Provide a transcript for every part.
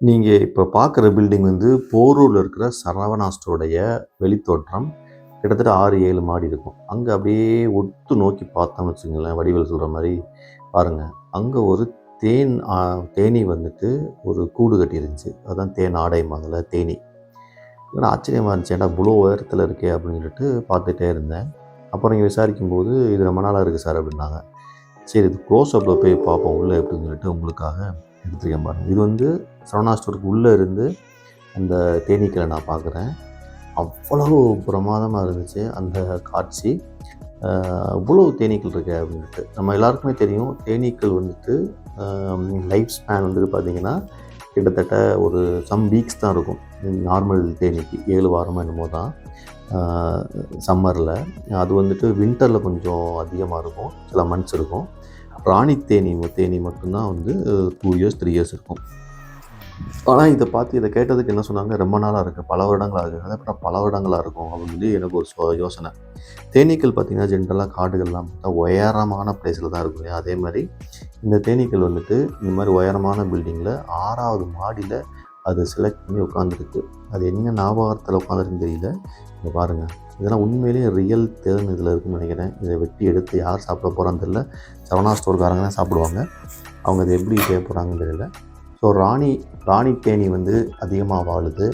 நீங்கள் இப்போ பார்க்குற பில்டிங் வந்து போரூரில் இருக்கிற சரவணாஸ்டருடைய வெளித்தோற்றம். கிட்டத்தட்ட ஆறு ஏழு மாடி இருக்கும். அங்கே அப்படியே ஒத்து நோக்கி பார்த்தோம்னு வச்சுங்களேன் வடிவில் சொல்கிற மாதிரி. பாருங்கள் அங்கே ஒரு தேன் தேனி தேனீ வந்துட்டு ஒரு கூடு கட்டி இருந்துச்சு தேன் ஆடை முதல்ல தேனி. ஏன்னா ஆச்சரியமாக இருந்துச்சு ஏன்னா இவ்வளோ உயரத்தில் இருக்கே அப்படின்னு சொல்லிட்டு பார்த்துட்டே இருந்தேன். அப்புறம் இங்கே விசாரிக்கும்போது இது ரொம்ப நாளாக இருக்குது சார் அப்படின்னாங்க. சரி இது க்ளோஸ் அப்பில் போய் பார்ப்போம் உள்ளே எப்படின்னு சொல்லிட்டு உங்களுக்காக. எடுத்துருக்கேன் பாருங்கள் இது வந்து சரவணா ஸ்டோருக்கு உள்ளே இருந்து அந்த தேனீக்களை நான் பார்க்குறேன். அவ்வளவு பிரமாதமாக இருந்துச்சு அந்த காட்சி. ஆஹ் இவ்வளோ தேனீக்கள் இருக்கு அப்படின்ட்டு. நம்ம எல்லாருக்குமே தெரியும் தேனீக்கள் வந்துட்டு லைஃப் ஸ்பேன் வந்துட்டு பார்த்திங்கன்னா கிட்டத்தட்ட ஒரு சம் வீக்ஸ் தான் இருக்கும். நார்மல் தேனீக்கு. ஏழு வாரமாக என்னமோ தான். சம்மரில் அது வந்துட்டு வின்டரில் கொஞ்சம் அதிகமாக இருக்கும். சில மந்த்ஸ் இருக்கும். ராணி தேனி தேனி மட்டும்தான் வந்து டூ இயர்ஸ் த்ரீ இயர்ஸ் இருக்கும். ஆனால் இதை பார்த்து இதை கேட்டதுக்கு என்ன சொன்னாங்க? ரொம்ப நாளாக இருக்குது பல வருடங்களாக இருக்குது அப்புறம் பல வருடங்களாக இருக்கும் அப்படின்னு சொல்லி எனக்கு ஒரு யோசனை. தேனீக்கள் பார்த்திங்கன்னா ஜென்ரலாக காடுகள்லாம் பார்த்தா உயரமான பிளேஸில் தான் இருக்கும். இல்லையா? அதே மாதிரி இந்த தேனீக்கள் வந்துட்டு இந்த மாதிரி உயரமான பில்டிங்கில் ஆறாவது மாடியில் அது செலக்ட் பண்ணி உட்காந்துருக்கு அது என்ன ஞாபகத்தில் உட்காந்துருக்குன்னு தெரியல. இங்கே பாருங்கள் இதெல்லாம் உண்மையிலேயே ரியல் தேன் இதில் இருக்குன்னு நினைக்கிறேன். இதை வெட்டி எடுத்து யார் சாப்பிட போகிறான்னு தெரியல. சரவணா ஸ்டோர்காரங்க தான் சாப்பிடுவாங்க. அவங்க அதை எப்படி செய்ய போகிறாங்கன்னு தெரியல. ஸோ ராணி ராணி தேனி வந்து அதிகமாக வாழுது.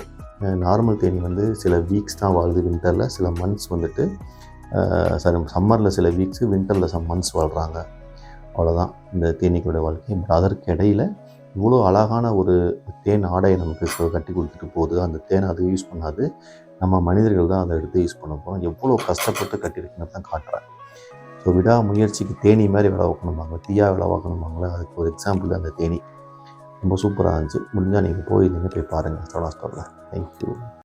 நார்மல் தேனி வந்து சில வீக்ஸ் தான் வாழுது வின்டரில் சில மந்த்ஸ் வந்துட்டு சாரி சம்மரில் சில வீக்ஸு வின்டரில் சம் மந்த்ஸ் வாழ்கிறாங்க அவ்வளோதான் இந்த தேனீக்களுடைய வாழ்க்கை. பட் அதற்கு இடையில் இவ்வளோ அழகான ஒரு தேன் ஆடையை நமக்கு கட்டி கொடுத்துட்டு போகுது. அந்த தேனை அது யூஸ் பண்ணாது. நம்ம மனிதர்கள் தான் அதை எடுத்து யூஸ் பண்ண போகிறோம் எவ்வளோ கஷ்டப்பட்டு கட்டியிருக்குன்னு தான் காட்டுறேன் ஸோ விடா முயற்சிக்கு தேனி மாதிரி விளைவாக்கணுமாங்க தீயா விளைவாக்கணுமாங்களே அதுக்கு ஒரு எக்ஸாம்பிள் அந்த தேனி. ரொம்ப சூப்பராக இருந்துச்சு. முடிஞ்சால் நீங்கள் போயிருந்தீங்க போய் பாருங்கள் சோடா ஸ்டோரில். தேங்க்யூ